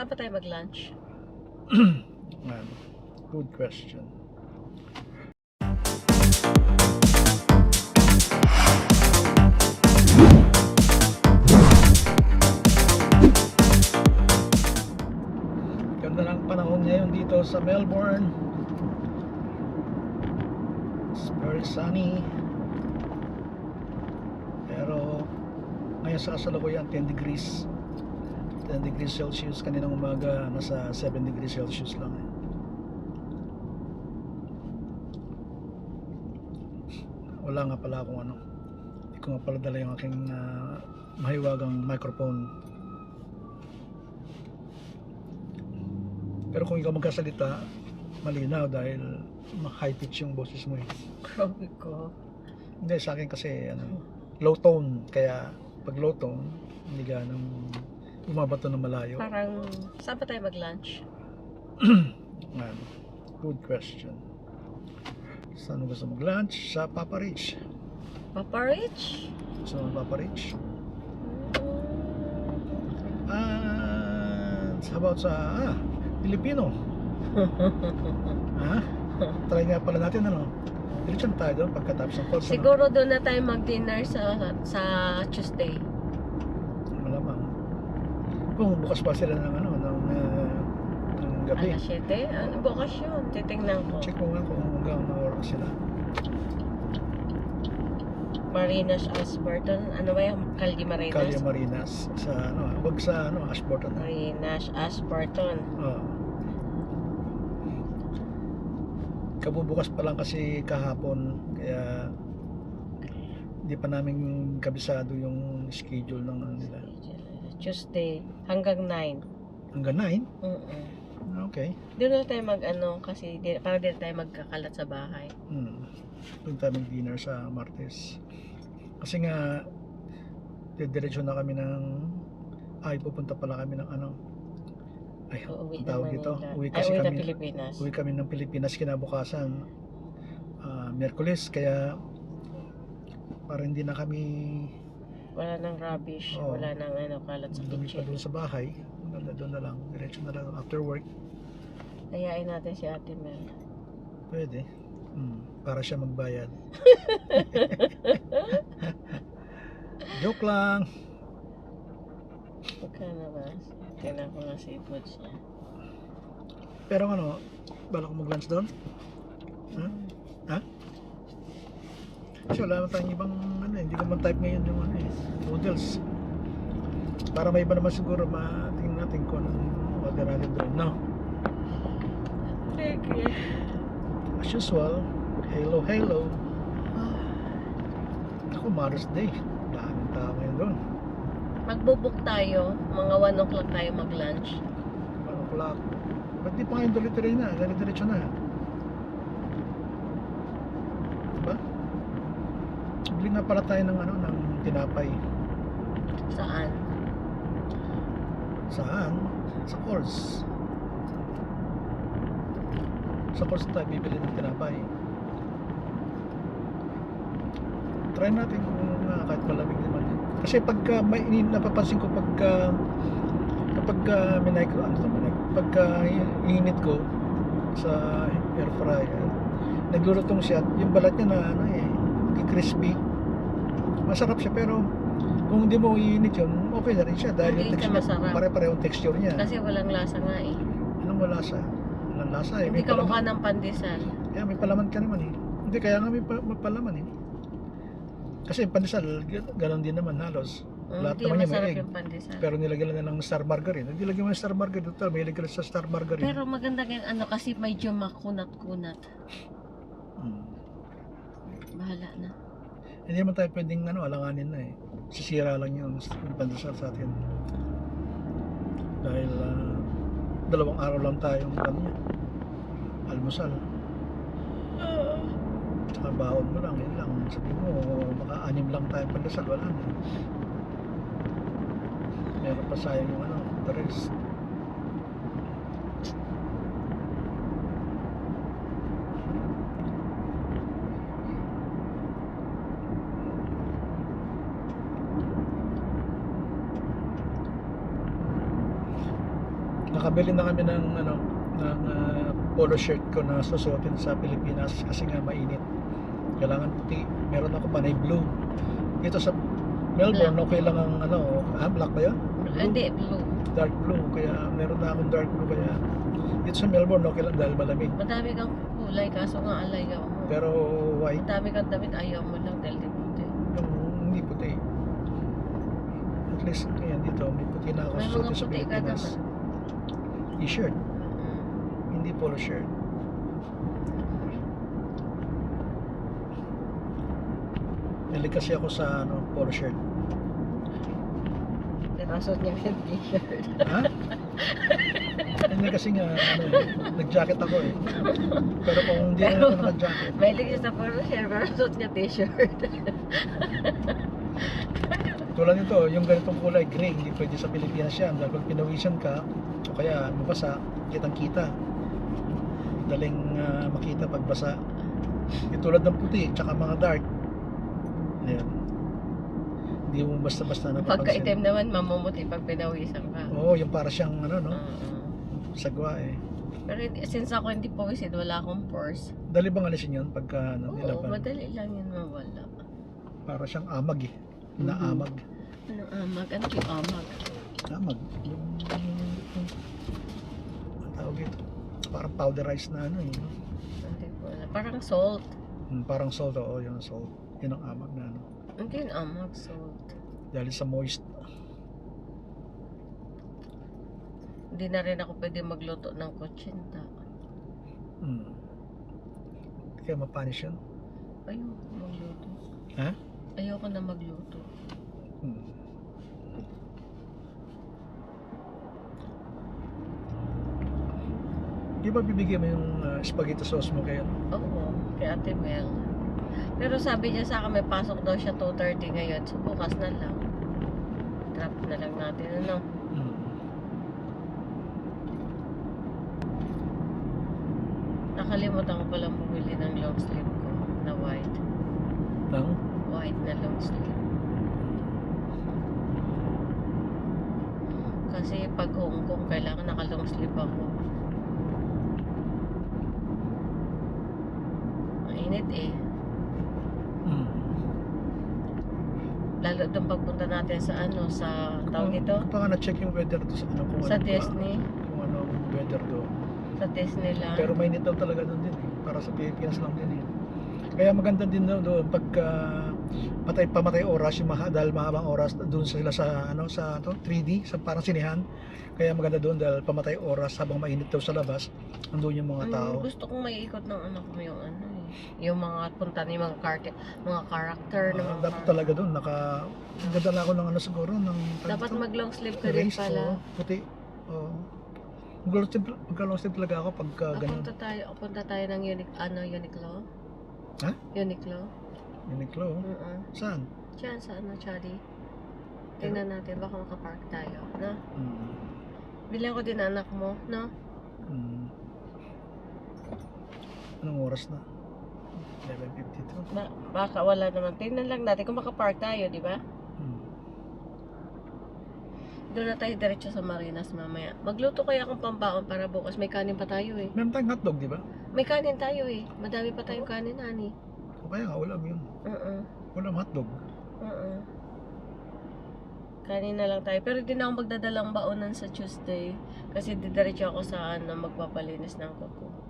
Saan ba tayo mag-lunch? Man, good question. Ganda ng panahon ngayon dito sa Melbourne. It's very sunny. Pero ngayon sa kasalukuyan 10 degrees. 10 degrees Celsius kaninang umaga nasa 7 degrees Celsius lang eh. wala nga pala akong ano hindi ko nga pala dala yung aking ah, mahiwagang microphone pero kung ikaw magkasalita malinaw dahil high pitch yung boses mo eh Grabe ko. hindi sa akin kasi ano, low tone kaya pag low tone hindi ganang bumabato ng malayo Parang, saan ba tayo mag-lunch? Man, good question. Saan gusto mag-lunch? Sa Papa Rich. Papa Rich? Gusto mo Papa Rich? Ah, how about sa ah, Pilipino? ha? Try nga pala natin ano. Diretso na tayo doon pagkatapos ng calls. ano? Siguro doon na tayo mag-dinner sa sa Tuesday. Kung bukas pa sila ng ano, ng, uh, ng gabi. Alas 7? Ano bukas yun? Titingnan ko. Check mo nga kung hanggang mga oras sila. Marinas Ashburton. Ano ba yung Caldi Marinas? Calle Marinas sa ano, wag sa ano, Ashburton. ah. Marinas Ashburton. Oo. Kabubukas pa lang kasi kahapon kaya hindi pa namin kabisado yung schedule ng ano nila. Tuesday hanggang 9. Hanggang 9? Mm-mm. Okay. Doon na tayo mag ano kasi di, para di na tayo magkakalat sa bahay. Hmm. Doon tayo mag-dinner sa Martes. Kasi nga didiretso na kami ng ay pupunta pala kami ng ano ay Uuwi tawag dito uwi Ay, kasi uwi na kami Pilipinas. uwi kami ng Pilipinas kinabukasan ah, Miyerkules kaya para hindi na kami Wala nang rubbish. Oo. Wala nang ano, kalat sa dumi pa kitchen. doon sa bahay na, doon na lang diretso na lang after work Ayain natin si Ate Mel. pwede hmm, para siya magbayad joke lang Magkano ba? Tingnan ko nga seafoods niya. pero ano bala ko mag lunch doon Ha? Ha? Kasi wala naman tayong ibang hindi ko man type ngayon yung ano eh, noodles. Para may iba naman siguro matingin natin kung anong natin doon. No? Sige. As usual, hello, hello. Ako, Mother's Day. Daming tao ngayon doon. Magbubuk tayo. Mga 1 o'clock tayo mag-lunch. 1 o'clock. Ba't di pa ngayon tuloy-tuloy na? Diretso na. Bili nga pala tayo ng ano, ng tinapay. Saan? Saan? Sa course. Sa course tayo bibili ng tinapay. Try natin kung uh, kahit malamig naman. yun. Kasi pagka may napapansin ko pagka kapag uh, minay ko ano to minay pagka init ko sa air fryer naglulutong siya yung balat niya na ano eh crispy masarap siya pero kung hindi mo iinit yun okay na rin siya dahil Hindi yung siya texture masarap. pare-parehong texture niya Kasi walang lasa nga eh. Anong wala sa? Walang lasa eh. Hindi May ka mukha palaman. ng pandesal. Kaya may palaman ka naman eh. Hindi, kaya nga may, pa- may palaman eh. Kasi yung pandesal, g- ganon din naman halos. Mm, Lahat Hindi naman may masarap egg. yung pandesal. Pero nilagyan na ng star margarine. Hindi lagyan mo ng star margarine. Total, may lagyan sa star margarine. Pero maganda yung ano kasi medyo makunat-kunat. Hmm. Bahala na. Hindi naman tayo pwedeng ano, alanganin na eh. Sisira lang yung, yung pandesal sa atin. Dahil ah, dalawang araw lang tayong kanya. Almusal. Tsaka baon mo lang, yun lang. Sabi mo, maka-anim lang tayong pandesal, wala na. Meron pa sayang yung ano, the rest. Nakabili na kami ng ano ng ah, polo shirt ko na susuotin sa Pilipinas kasi nga mainit. Kailangan puti. Meron ako panay blue. Dito sa Melbourne, okay lang ang ano, ah, black ba yun? Ah, Hindi, blue. Dark blue. Kaya meron na akong dark blue. Kaya dito sa Melbourne, okay lang dahil malamig. Madami kang kulay, kaso nga alayaw mo. Pero white, Madami kang damit, ayaw mo lang dahil puti. yung hindi puti. At least, ayan dito, may puti na ako May mga puti ka Pilipinas. naman. T-shirt, Mm. hindi polo shirt. Nili kasi ako sa ano, polo shirt. Pinasot niya yung t-shirt. Ha? Hindi kasi nga, ano, eh, nag-jacket ako eh. Pero kung hindi na ako naka-jacket, Mahilig siya sa puro shirt, pero suot niya t-shirt. tulad nito, yung ganitong kulay, gray, hindi pwede sa Pilipinas yan. Dahil pag pinawisan ka, o kaya mabasa, kitang-kita. Daling ah, makita pag basa. Yung tulad ng puti, tsaka mga dark. Ayan. Hindi mo basta-basta Pagka napapansin. itim naman, mamumuti pag pinawisan ka. Oo, yung para siyang ano, no? Oo. Sagwa eh. Pero since ako hindi pawisid, wala akong pores. Dali bang alisin yun pagka ano, Oo, nilaban? madali lang yun mawala. Para siyang amag eh. Na Mhm. Ano amag? Ano yung amag? Amag. Yung, ang tawag ito. Parang powderized na ano eh. no? Hindi ko alam. Parang salt. Hmm, parang salt, oo, yung salt. Yun ang amag na ano. Hindi yung amag, salt. Dahil sa moist. Hindi na rin ako pwede magluto ng kutsinta. Hmm. Kaya mapanish yun. Ayoko magluto. Ha? Ayoko na magluto. Di ba bibigyan mo yung ah, spaghetti sauce mo kaya? Oo, kay Ate Mel. Pero sabi niya sa akin, may pasok daw siya 2.30 ngayon. So, bukas na lang. Drop na lang natin, ano? Hmm. Nakalimutan ko palang bumili ng long sleeve ko na white. Lang? White na long sleeve. Kasi pag Hong Kong, kailangan naka long sleeve ako. Mainit eh. Hmm. Lalo doon pagpunta natin sa ano, sa tawag ito, nga na-check yung weather doon sa ano kung sa ano, Disney. kung ano ang weather doon. Sa Disney lang. Pero mainit daw talaga doon din eh. Para sa Pilipinas lang din eh. Kaya maganda din daw doon pagka patay pamatay oras yung maha, dahil mahabang oras doon sila sa ano sa to 3D sa parang sinihan. Kaya maganda doon dahil pamatay oras habang mainit daw sa labas. Nandoon yung mga Ano, tao. gusto kong maiikot ng anak mo yung ano eh. Yung mga punta ni mga karte, mga character ng Ah, mga dapat talaga doon naka ang ganda na ako ng ano siguro ng Dapat mag long sleeve ka race pala. oo, puti. Oo. Mag-long sleeve, mag-long sleeve talaga ako pagka Ah, ganun. punta tayo, punta tayo ng Uniq, ano, Uniqlo? Ha? Uniqlo? Uniqlo. Oo. Saan? Diyan sa ano, Chadi. Tingnan natin, baka makapark tayo, no? Hmm. Bilang ko din anak mo, no? Hmm. Anong oras na? 11.52. Ba- baka wala naman. Tingnan lang natin kung makapark tayo, di ba? Hmm. Doon na tayo diretso sa Marinas mamaya. Magluto kaya akong pambaon para bukas. May kanin pa tayo eh. Meron tayong hotdog, di ba? May kanin tayo eh. Madami pa tayong kanin, ani. Kaya nga, ulam yun. Oo. Ulam hotdog. Oo. Kanin na lang tayo. Pero di na ako magdadalang baonan sa Tuesday. Kasi didiretso ako sa ano, magpapalinis ng kuko.